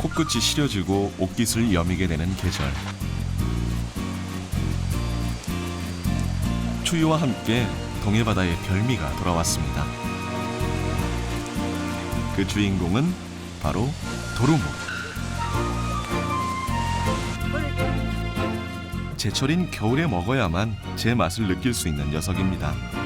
코끝이 시려지고 옷깃을 여미게 되는 계절. 추위와 함께 동해바다의 별미가 돌아왔습니다. 그 주인공은 바로 도루묵. 제철인 겨울에 먹어야만 제 맛을 느낄 수 있는 녀석입니다.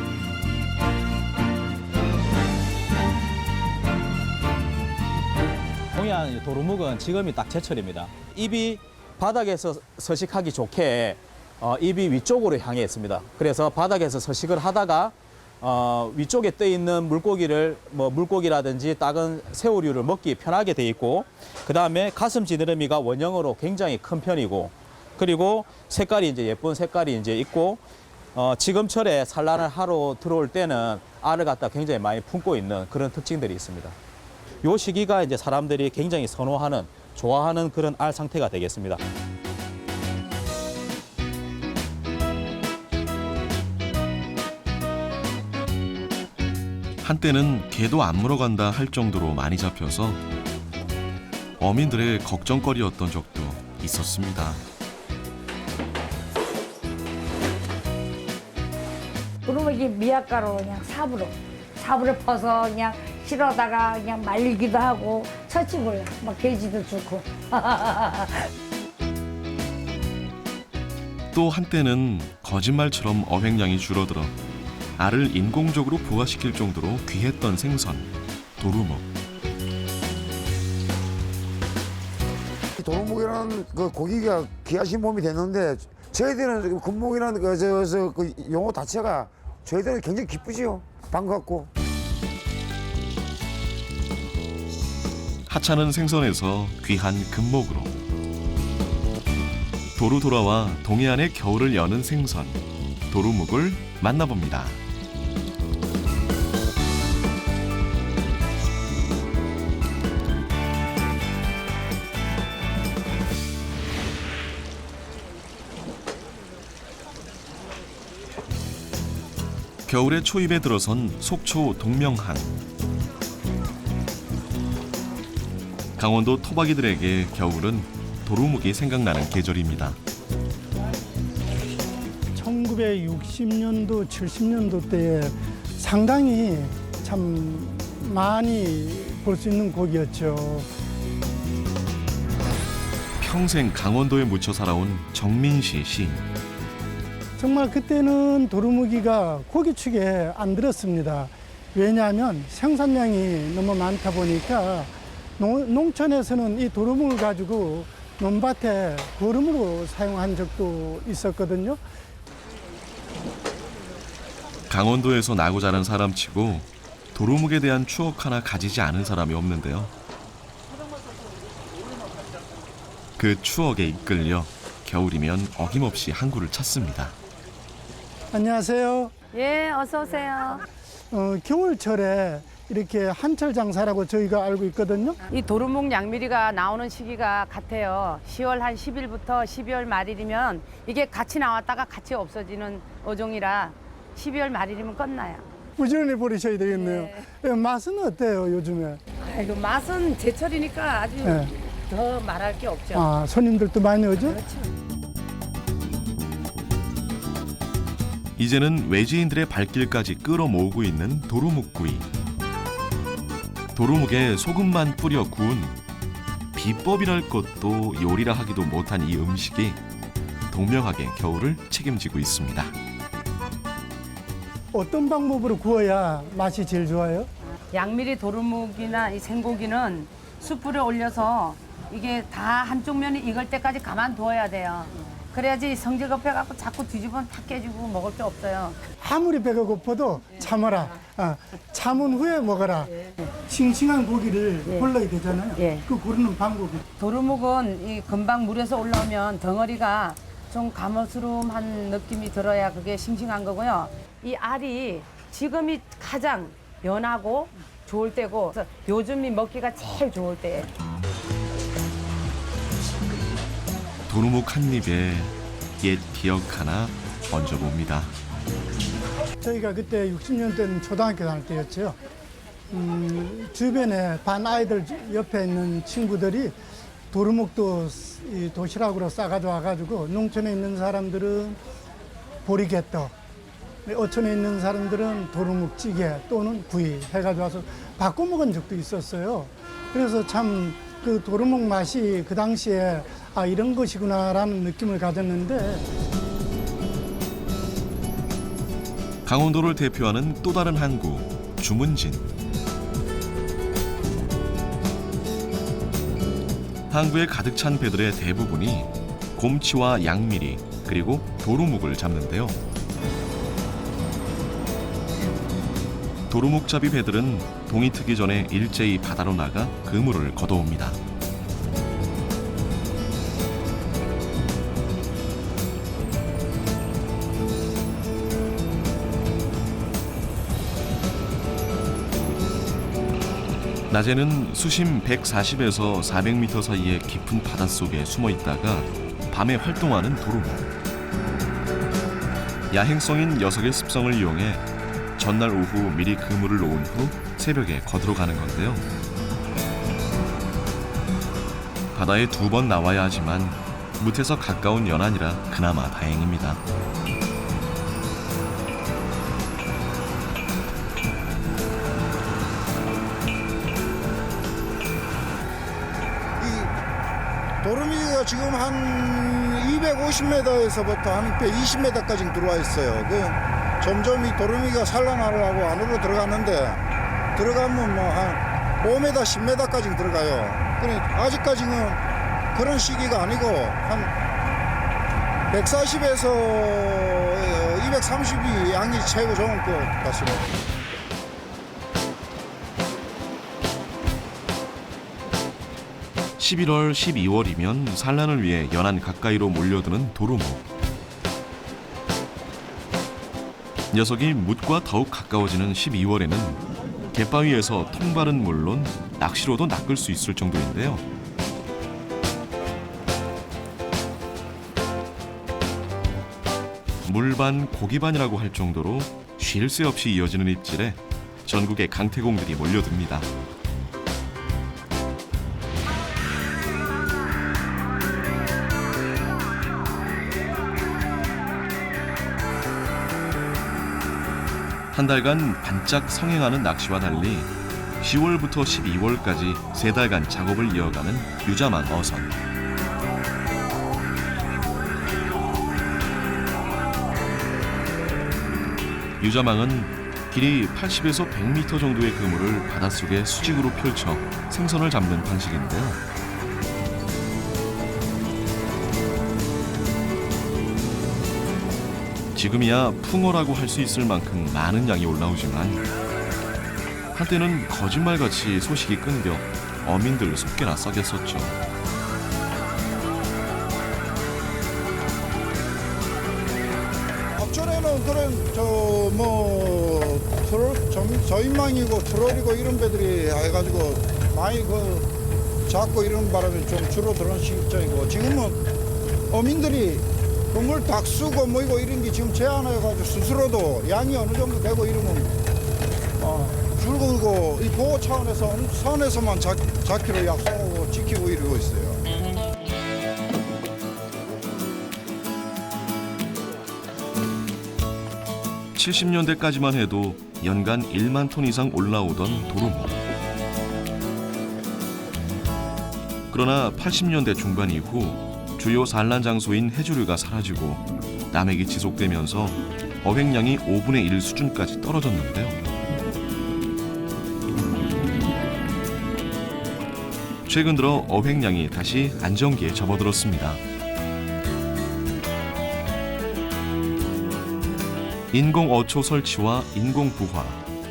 동해안 도루묵은 지금이 딱 제철입니다. 입이 바닥에서 서식하기 좋게 어, 입이 위쪽으로 향해 있습니다. 그래서 바닥에서 서식을 하다가 어, 위쪽에 떠 있는 물고기를 뭐 물고기라든지 작은 새우류를 먹기 편하게 돼 있고 그 다음에 가슴 지느러미가 원형으로 굉장히 큰 편이고 그리고 색깔이 이제 예쁜 색깔이 이제 있고 어, 지금철에 산란을 하러 들어올 때는 알을 갖다 굉장히 많이 품고 있는 그런 특징들이 있습니다. 요 시기가 이제 사람들이 굉장히 선호하는 좋아하는 그런 알 상태가 되겠습니다. 한때는 개도 안 물어간다 할 정도로 많이 잡혀서 어민들의 걱정거리였던 적도 있었습니다. 두루묵이 미약가로 그냥 삽으로 삽으로 퍼서 그냥 실어다가 그냥 말리기도 하고 처치골라 막 돼지도 좋고 또 한때는 거짓말처럼 어획량이 줄어들어 알을 인공적으로 부화시킬 정도로 귀했던 생선 도루묵. 도루묵이라는 그 고기가 귀하신 몸이 됐는데 저희들은 금목이라는 그, 저, 저, 그 용어 자체가 저희들은 굉장히 기쁘지요. 반갑고. 하찮은 생선에서 귀한 금목으로 도루 돌아와 동해안의 겨울을 여는 생선 도루묵을 만나봅니다. 겨울의 초입에 들어선 속초 동명항. 강원도 토박이들에게 겨울은 도루묵이 생각나는 계절입니다. 1960년도, 70년도 때에 상당히 참 많이 볼 수 있는 곡이었죠. 평생 강원도에 묻혀 살아온 정민시 시인. 정말 그때는 도루묵이가 고기축에 안 들었습니다. 왜냐하면 생산량이 너무 많다 보니까 농, 농촌에서는 이 도루묵을 가지고 논밭에 거름으로 사용한 적도 있었거든요. 강원도에서 나고 자란 사람치고 도루묵에 대한 추억 하나 가지지 않은 사람이 없는데요. 그 추억에 이끌려 겨울이면 어김없이 항구를 찾습니다. 안녕하세요. 예, 어서 오세요. 어, 겨울철에 이렇게 한철 장사라고 저희가 알고 있거든요. 이 도루묵 양미리가 나오는 시기가 같아요. 10월 한 10일부터 12월 말일이면 이게 같이 나왔다가 같이 없어지는 어종이라 12월 말일이면 끝나요. 부지런히 버리셔야 되겠네요. 예, 맛은 어때요, 요즘에? 아이고, 맛은 제철이니까 아주 예. 더 말할 게 없죠. 아, 손님들도 많이 오죠? 그렇죠. 이제는 외지인들의 발길까지 끌어모으고 있는 도루묵구이. 도루묵에 소금만 뿌려 구운 비법이랄 것도 요리라 하기도 못한 이 음식이 동명하게 겨울을 책임지고 있습니다. 어떤 방법으로 구워야 맛이 제일 좋아요? 양미리 도루묵이나 이 생고기는 숯불에 올려서 이게 다 한쪽 면이 익을 때까지 가만두어야 돼요. 그래야지 성질급해갖고 자꾸 뒤집으면 다 깨지고 먹을 게 없어요. 아무리 배가 고파도 참아라. 아, 참은 후에 먹어라. 싱싱한 고기를 골라야 되잖아요. 예. 그 고르는 방법이. 도루묵은 이 금방 물에서 올라오면 덩어리가 좀 가머스름한 느낌이 들어야 그게 싱싱한 거고요. 이 알이 지금이 가장 연하고 좋을 때고 그래서 요즘이 먹기가 제일 좋을 때예요. 도루묵 한 입에 옛 기억 하나 얹어봅니다. 저희가 그때 60년 대는 초등학교 다닐 때였죠. 음, 주변에 반 아이들 옆에 있는 친구들이 도루묵도 이 도시락으로 싸가져 와가지고 농촌에 있는 사람들은 보리개떡, 어촌에 있는 사람들은 도루묵찌개 또는 구이 해가지고 와서 바꿔 먹은 적도 있었어요. 그래서 참 그 도루묵 맛이 그 당시에 아 이런 것이구나라는 느낌을 가졌는데 강원도를 대표하는 또 다른 항구 주문진. 항구에 가득 찬 배들의 대부분이 곰치와 양미리 그리고 도루묵을 잡는데요. 도루묵 잡이 배들은 동이 트기 전에 일제히 바다로 나가 그물을 걷어옵니다. 낮에는 수심 140에서 400m 사이의 깊은 바닷속에 숨어 있다가 밤에 활동하는 도루묵. 야행성인 녀석의 습성을 이용해 전날 오후 미리 그물을 놓은 후 새벽에 거들어 가는 건데요. 바다에 두 번 나와야 하지만 무태서 가까운 연안이라 그나마 다행입니다. 도루미가 지금 한 250m에서부터 한 120m까지 들어와 있어요. 그 점점 이 도루미가 산란하려고 안으로 들어가는데 들어가면 뭐 한 5m, 10m까지 들어가요. 그래 아직까지는 그런 시기가 아니고 한 140에서 230이 양이 최고 좋은 것 같습니다. 십일월 12월이면 산란을 위해 연안 가까이로 몰려드는 도루묵. 녀석이 묻과 더욱 가까워지는 12월에는 갯바위에서 통발은 물론 낚시로도 낚을 수 있을 정도인데요. 물반 고기반이라고 할 정도로 쉴 새 없이 이어지는 입질에 전국의 강태공들이 몰려듭니다. 한 달간 반짝 성행하는 낚시와 달리 10월부터 12월까지 세 달간 작업을 이어가는 유자만 어선. 유자망은 길이 80에서 100m 정도의 그물을 바닷속에 수직으로 펼쳐 생선을 잡는 방식인데요. 지금이야 풍어라고 할 수 있을 만큼 많은 양이 올라오지만 한때는 거짓말같이 소식이 끊겨 어민들 속개나 썩였었죠. 앞전에는 그런 저뭐 트롤 저- 저인망이고 트롤이고 이런 배들이 해가지고 많이 그 잡고 이런 바람에 좀 줄어드는 시점이고 지금은 어민들이 그물 닭수고 뭐이고 이런 게 지금 제한해가지고 스스로도 양이 어느 정도 되고 이러면 어, 줄고 이 보호 차원에서 선에서만 잡, 잡기로 약속하고 지키고 이러고 있어요. 70년대까지만 해도 연간 1만 톤 이상 올라오던 도루묵. 그러나 80년대 중반 이후 주요 산란 장소인 해조류가 사라지고 남획이 지속되면서 어획량이 5분의 1 수준까지 떨어졌는데요. 최근 들어 어획량이 다시 안정기에 접어들었습니다. 인공 어초 설치와 인공 부화,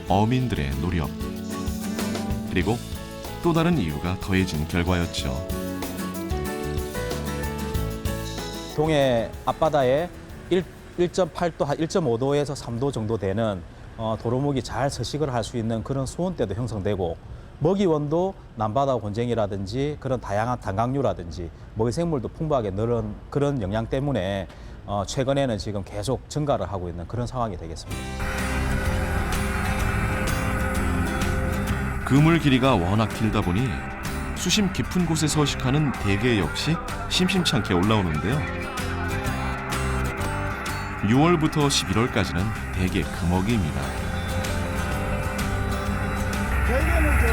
어민들의 노력. 그리고 또 다른 이유가 더해진 결과였죠. 동해 앞바다에 1, 1.8도, 한 1.5도에서 3도 정도 되는 어, 도루묵이 잘 서식을 할 수 있는 그런 수온대도 형성되고 먹이 원도 남바다 곤쟁이라든지 그런 다양한 단강류라든지 먹이 생물도 풍부하게 늘은 그런 영향 때문에 어, 최근에는 지금 계속 증가를 하고 있는 그런 상황이 되겠습니다. 그물 길이가 워낙 길다 보니 수심 깊은 곳에 서식하는 대게 역시 심심찮게 올라오는데요. 6월부터 11월까지는 대게 금어기입니다. 대개는 저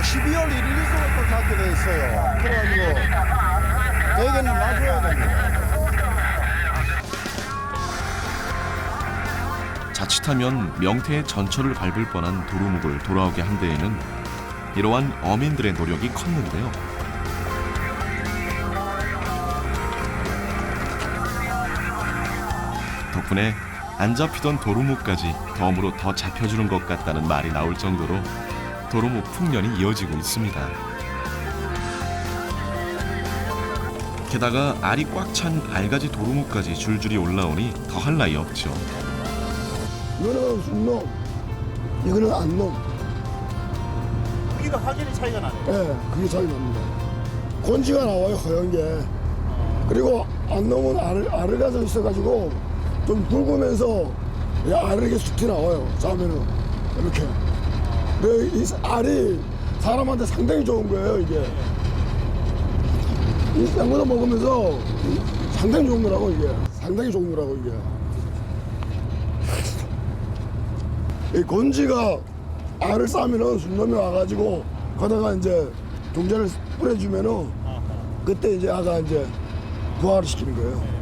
12월 1일서부터 잡게 돼 있어요. 그래가지고 대개는 놔줘야 됩니다. 자칫하면 명태의 전철을 밟을 뻔한 도루묵을 돌아오게 한 데에는 이러한 어민들의 노력이 컸는데요. 덕분에 안 잡히던 도루묵까지 덤으로 더 잡혀주는 것 같다는 말이 나올 정도로 도루묵 풍년이 이어지고 있습니다. 게다가 알이 꽉 찬 알가지 도루묵까지 줄줄이 올라오니 더할 나위 없죠. 이거는 순놈, 이거는 안놈. 크기가 확연히 차이가 나네요. 예, 그게 차이 납니다. 건지가 나와요, 허연 게. 그리고 안놈은 알을, 알을 가져 있어가지고 좀 굵으면서 이 알을 이렇게 쑥 나와요. 자면은 이렇게. 근데 이 알이 사람한테 상당히 좋은 거예요, 이게. 이 생거도 먹으면서 상당히 좋은 거라고, 이게. 상당히 좋은 거라고, 이게. 이 건지가 알을 싸면은 순놈이 와가지고 거다가 이제 동자를 뿌려주면은 그때 이제 아가 이제 부화를 시키는 거예요.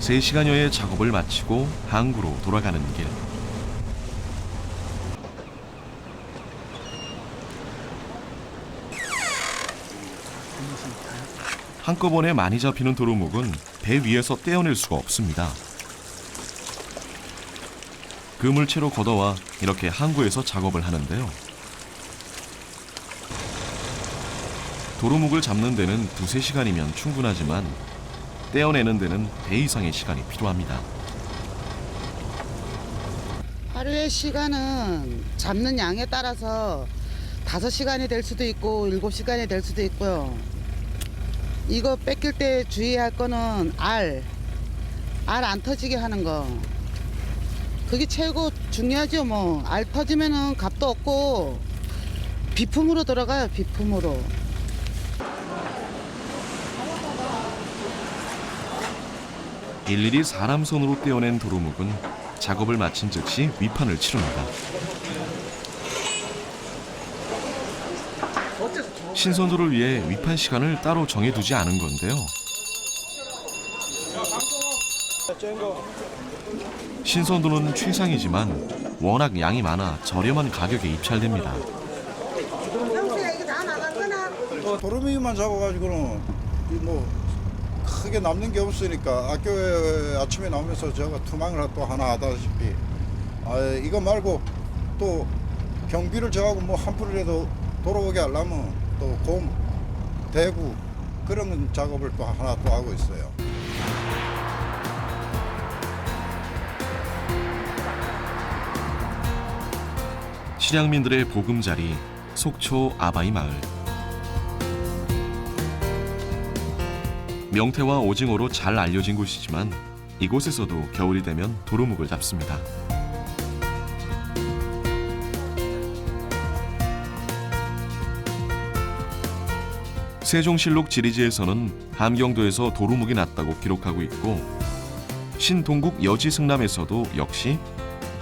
3시간여의 작업을 마치고 항구로 돌아가는 길. 한꺼번에 많이 잡히는 도루묵은 배 위에서 떼어낼 수가 없습니다. 그물체로 걷어와 이렇게 항구에서 작업을 하는데요. 도루묵을 잡는 데는 두세 시간이면 충분하지만 떼어내는 데는 배 이상의 시간이 필요합니다. 하루의 시간은 잡는 양에 따라서 다섯 시간이 될 수도 있고 일곱 시간이 될 수도 있고요. 이거 뺏길 때 주의할 거는 알, 알 안 터지게 하는 거. 그게 최고 중요하죠. 뭐 알 터지면은 값도 없고 비품으로 들어가요. 비품으로. 일일이 사람 손으로 떼어낸 도루묵은 작업을 마친 즉시 위판을 치릅니다. 신선도를 위해 위판 시간을 따로 정해두지 않은 건데요. 신선도는 최상이지만 워낙 양이 많아 저렴한 가격에 입찰됩니다. 도루묵이만 잡아가지고는 이뭐 크게 남는 게 없으니까 학교에 아침에 나오면서 제가 투망을 또 하나 하다시피 아, 이거 말고 또 경비를 저하고 뭐한 푼이라도 돌아오게 하려면 또 곰, 대구 그런 작업을 또 하나 또 하고 있어요. 실향민들의 보금자리 속초 아바이 마을 명태와 오징어로 잘 알려진 곳이지만 이곳에서도 겨울이 되면 도루묵을 잡습니다. 세종실록 지리지에서는 함경도에서 도루묵이 났다고 기록하고 있고 신동국 여지승남에서도 역시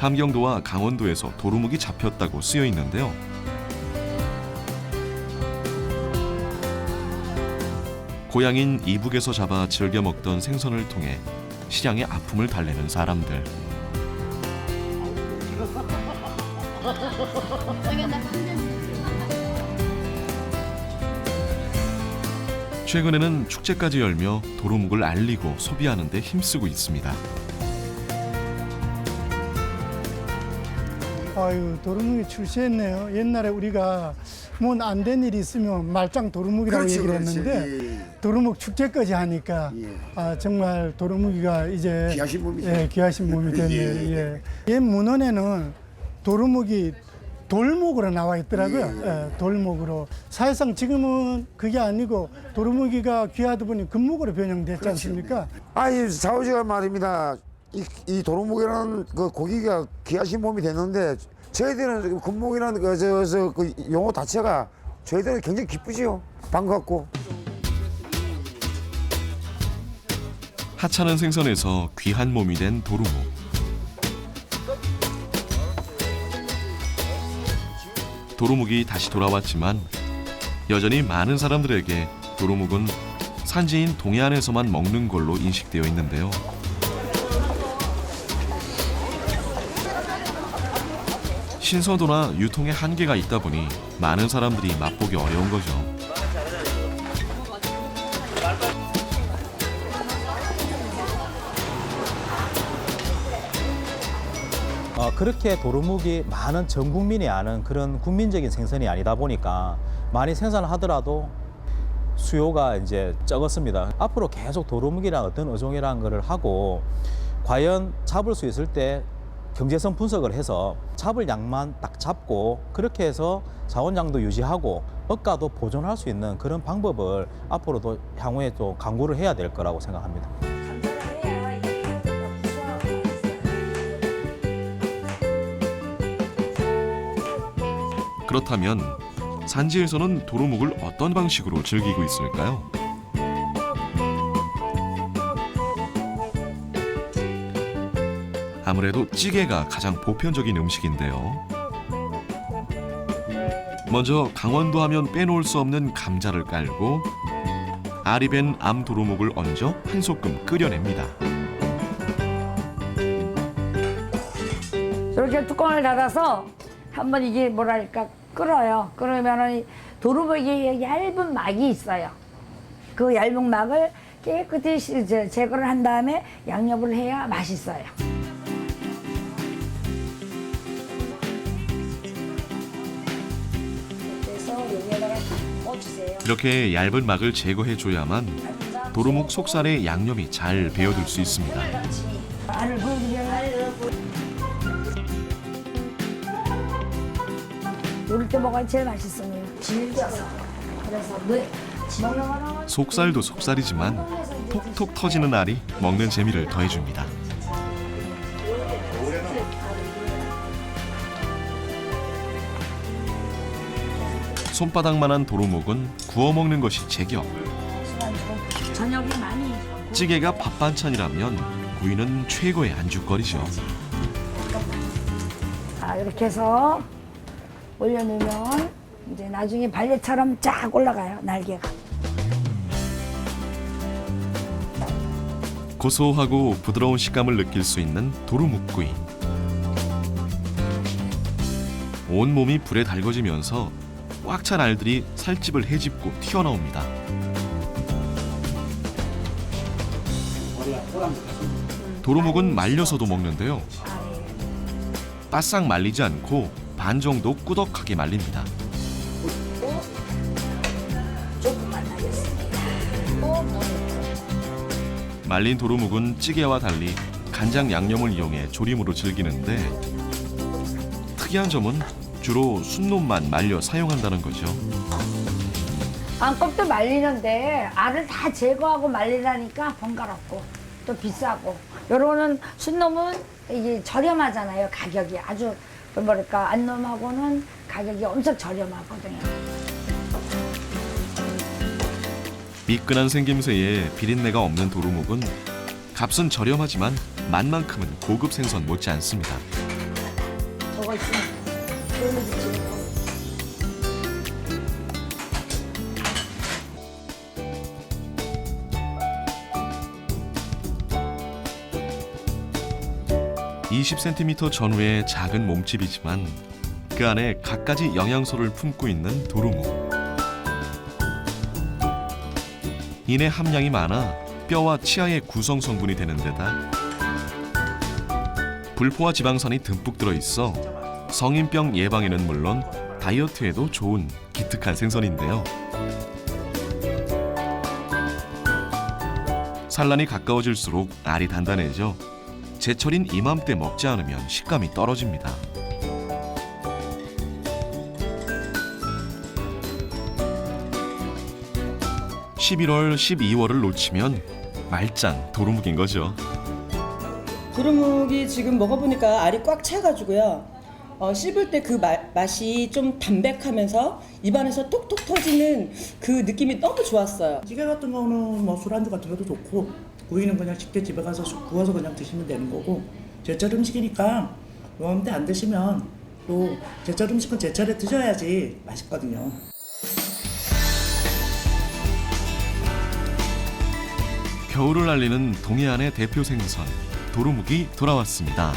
함경도와 강원도에서 도루묵이 잡혔다고 쓰여 있는데요. 고향인 이북에서 잡아 즐겨 먹던 생선을 통해 시장의 아픔을 달래는 사람들. 최근에는 축제까지 열며 도루묵을 알리고 소비하는 데 힘쓰고 있습니다. 아유 도루묵이 출시했네요. 옛날에 우리가 뭐 안 된 일이 있으면 말짱 도루묵이라고 그렇지, 얘기를 그렇지. 했는데 도루묵 축제까지 하니까 예. 아 정말 도루묵이가 이제 귀하신 몸이죠. 예, 귀하신 몸이 됐네요. 예. 예. 옛 문헌에는 도루묵이 돌목으로 나와 있더라고요. 예, 돌목으로. 사실상 지금은 그게 아니고 도루묵이가 귀하다 보니 금목으로 변형됐지 않습니까? 아이 좌우지가 말입니다. 이, 이 도루묵이라는 그 고기가 귀하신 몸이 됐는데 저희들은 금목이라는 그, 저, 저, 그 용어 자체가 저희들은 굉장히 기쁘지요. 반갑고. 하찮은 생선에서 귀한 몸이 된 도루묵. 도루묵이 다시 돌아왔지만 여전히 많은 사람들에게 도루묵은 산지인 동해안에서만 먹는 걸로 인식되어 있는데요. 신선도나 유통에 한계가 있다 보니 많은 사람들이 맛보기 어려운 거죠. 어, 그렇게 도루묵이 많은 전 국민이 아는 그런 국민적인 생선이 아니다 보니까 많이 생산을 하더라도 수요가 이제 적었습니다. 앞으로 계속 도루묵이랑 어떤 어종이라는 거를 하고 과연 잡을 수 있을 때 경제성 분석을 해서 잡을 양만 딱 잡고 그렇게 해서 자원량도 유지하고 억가도 보존할 수 있는 그런 방법을 앞으로도 향후에 또 강구를 해야 될 거라고 생각합니다. 그렇다면 산지에서는 도루묵을 어떤 방식으로 즐기고 있을까요? 아무래도 찌개가 가장 보편적인 음식인데요. 먼저 강원도 하면 빼놓을 수 없는 감자를 깔고 알이 밴 암도루묵을 얹어 한 소끔 끓여냅니다. 이렇게 뚜껑을 닫아서 한번 이게 뭐랄까 끓어요. 그러면은 이 도루묵이 얇은 막이 있어요. 그 얇은 막을 깨끗이 제거를 한 다음에 양념을 해야 맛있어요. 여기에다가. 이렇게 얇은 막을 제거해 줘야만 도루묵 속살에 양념이 잘 배어들 수 있습니다. 알을 요럴 때 먹어야 제일. 질겨서. 그래서 먹는 거는 속살도 속살이지만 톡톡 터지는 알이 먹는 재미를 더해줍니다. 손바닥만한 도루묵은 구워 먹는 것이 제격. 시간적으로 저녁에 많이 찌개가 밥 반찬이라면 구이는 최고의 안주거리죠. 자 이렇게 해서 올려놓으면 이제 나중에 발레처럼 쫙 올라가요 날개가. 고소하고 부드러운 식감을 느낄 수 있는 도루묵구이. 온 몸이 불에 달궈지면서 꽉 찬 알들이 살집을 헤집고 튀어나옵니다. 도루묵은 말려서도 먹는데요. 바싹 말리지 않고 반 정도 꾸덕하게 말립니다. 말린 도루묵은 찌개와 달리 간장 양념을 이용해 조림으로 즐기는데 특이한 점은 주로 순놈만 말려 사용한다는 거죠. 안껍도 말리는데 알을 다 제거하고 말리라니까 번거롭고 또 비싸고 요거는 순놈은 이게 저렴하잖아요 가격이 아주 그 뭐랄까 안놈하고는 가격이 엄청 저렴하거든요 미끈한 생김새에 비린내가 없는 도루묵은 값은 저렴하지만 맛만큼은 고급 생선 못지 않습니다. 저거 있으면 20cm 전후의 작은 몸집이지만 그 안에 갖가지 영양소를 품고 있는 도루묵. 인의 함량이 많아 뼈와 치아의 구성 성분이 되는 데다 불포화 지방산이 듬뿍 들어 있어 성인병 예방에는 물론 다이어트에도 좋은 기특한 생선인데요. 산란이 가까워질수록 알이 단단해져 제철인 이맘때 먹지 않으면 식감이 떨어집니다. (11월) (12월을) 놓치면 말짱 도루묵인 거죠. 두루묵이 지금 먹어보니까 알이 꽉 차가지고요. 어, 씹을 때 그 맛이 좀 담백하면서 입안에서 톡톡 터지는 그 느낌이 너무 좋았어요. 찌개 같은 거는 뭐 술안주 같은 것도 좋고 구이는 그냥 쉽게 집에 가서 구워서 그냥 드시면 되는 거고 제철 음식이니까 요맘때 안 드시면 또 제철 음식은 제철에 드셔야지 맛있거든요. 겨울을 알리는 동해안의 대표 생선 도루묵이 돌아왔습니다.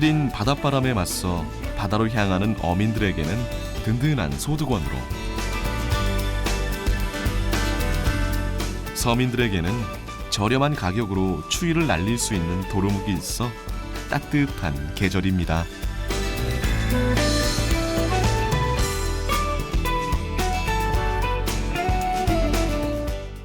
시린 바닷바람에 맞서 바다로 향하는 어민들에게는 든든한 소득원으로 서민들에게는 저렴한 가격으로 추위를 날릴 수 있는 도루묵이 있어 따뜻한 계절입니다.